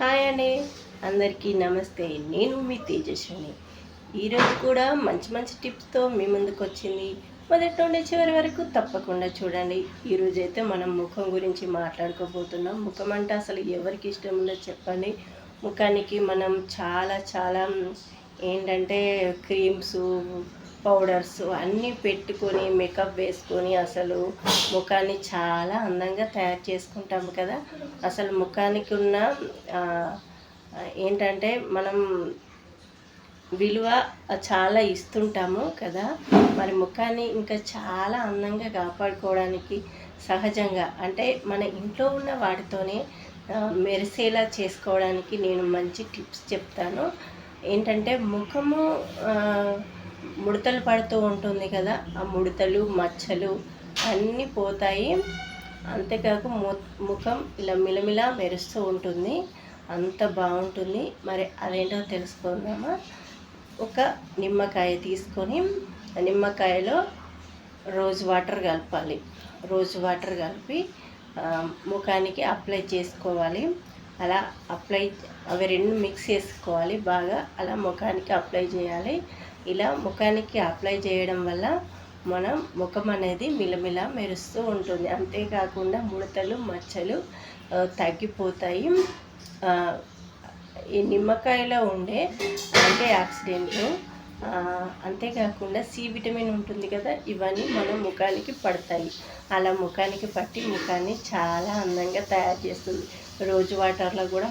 Hi అండి. అందరికీ నమస్తే. నేను మీ తేజస్విని. ఈరోజు కూడా మంచి మంచి టిప్స్తో మీ ముందుకు వచ్చింది. మొదటి నుండి చివరి వరకు తప్పకుండా చూడండి. ఈరోజు అయితే మనం ముఖం గురించి మాట్లాడుకోబోతున్నాం. ముఖం అంటే అసలు ఎవరికి ఇష్టం ఉందో చెప్పండి. ముఖానికి మనం చాలా చాలా ఏంటంటే క్రీమ్స్ పౌడర్స్ అన్నీ పెట్టుకొని మేకప్ వేసుకొని అసలు ముఖాన్ని చాలా అందంగా తయారు చేసుకుంటాము కదా. అసలు ముఖానికి ఉన్న ఏంటంటే మనం విలువ చాలా ఇస్తుంటాము కదా. మరి ముఖాన్ని ఇంకా చాలా అందంగా కాపాడుకోవడానికి సహజంగా అంటే మన ఇంట్లో ఉన్న వాటితోనే మెరిసేలా చేసుకోవడానికి నేను మంచి టిప్స్ చెప్తాను. ఏంటంటే ముఖము ముడతలు పడుతూ ఉంటుంది కదా ఆ ముడతలు మచ్చలు అన్నీ పోతాయి. అంతేకాక ము- ముఖం ఇలా మిలమిలా మెరుస్తూ ఉంటుంది. అంత బాగుంటుంది. మరి అదేంటో తెలుసుకుందామా? ఒక నిమ్మకాయ తీసుకొని నిమ్మకాయలో రోజ్ వాటర్ కలపాలి. రోజ్ వాటర్ కలిపి ముఖానికి అప్లై చేసుకోవాలి. అలా అప్లై అవి రెండు మిక్స్ చేసుకోవాలి. బాగా అలా ముఖానికి అప్లై చేయాలి. ఇలా ముఖానికి అప్లై చేయడం వల్ల మనం ముఖం అనేది మిలమిల మెరుస్తూ ఉంటుంది. అంతేకాకుండా ముడతలు మచ్చలు తగ్గిపోతాయి. ఈ నిమ్మకాయలో ఉండే యాంటీ ఆక్సిడెంట్లు అంతేకాకుండా సి విటమిన్ ఉంటుంది కదా ఇవన్నీ మన ముఖానికి పడతాయి. అలా ముఖానికి పట్టి ముఖాన్ని చాలా అందంగా తయారు చేస్తుంది. రోజు వాటర్లో కూడా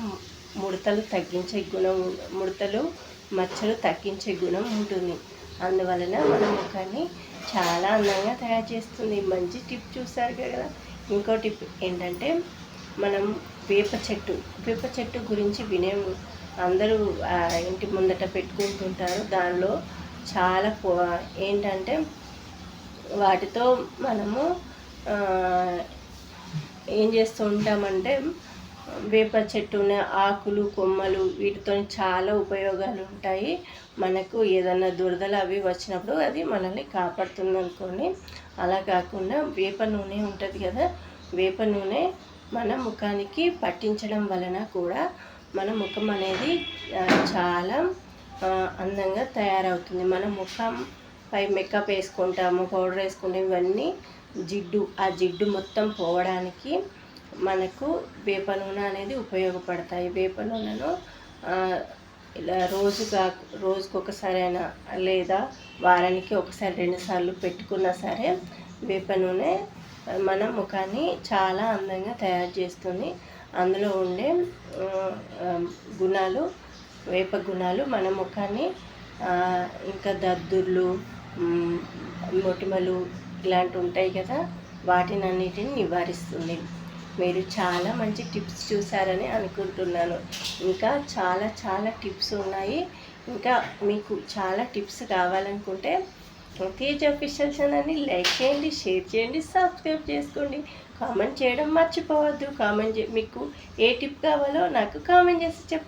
ముడతలు తగ్గించే గుణం ముడతలు మచ్చలు తగ్గించే గుణం ఉంటుంది. అందువలన మన ముఖాన్ని చాలా అందంగా తయారు చేస్తుంది. మంచి టిప్ చూసారు కదా. ఇంకో టిప్ ఏంటంటే మనం వేప చెట్టు వేప చెట్టు గురించి వినే అందరూ ఇంటి ముందట పెట్టుకుంటుంటారు. దానిలో చాలా ఏంటంటే వాటితో మనము ఏం చేస్తూ ఉంటామంటే వేప చెట్టు ఉన్న ఆకులు కొమ్మలు వీటితో చాలా ఉపయోగాలు ఉంటాయి. మనకు ఏదైనా దురదలు అవి వచ్చినప్పుడు అది మనల్ని కాపాడుతుంది అనుకోని అలా కాకుండా వేప నూనె ఉంటుంది కదా వేప నూనె మన ముఖానికి పట్టించడం వలన కూడా మన ముఖం అనేది చాలా అందంగా తయారవుతుంది. మన ముఖం పై మేకప్ వేసుకుంటాము పౌడర్ వేసుకుంటాం ఇవన్నీ జిడ్డు ఆ జిడ్డు మొత్తం పోవడానికి మనకు వేప నూనె అనేది ఉపయోగపడతాయి. వేప నూనెను ఇలా రోజుగా రోజుకు ఒకసారి అయినా లేదా వారానికి ఒకసారి రెండుసార్లు పెట్టుకున్నా సరే వేప నూనె మన ముఖాన్ని చాలా అందంగా తయారు చేస్తుంది. అందులో ఉండే గుణాలు వేప గుణాలు మన ముఖాన్ని ఇంకా దద్దుర్లు మొటిమలు ఇలాంటివి ఉంటాయి కదా వాటిని అన్నిటిని నివారిస్తుంది. మీరు చాలా మంచి టిప్స్ చూసారని అనుకుంటున్నాను. ఇంకా చాలా చాలా టిప్స్ ఉన్నాయి. ఇంకా మీకు చాలా టిప్స్ కావాలనుకుంటే తేజ్ అఫీషియల్ ఛానల్ని లైక్ చేయండి షేర్ చేయండి సబ్స్క్రైబ్ చేసుకోండి. కామెంట్ చేయడం మర్చిపోవద్దు. కామెంట్ మీకు ఏ టిప్ కావాలో నాకు కామెంట్ చేసి చెప్పండి.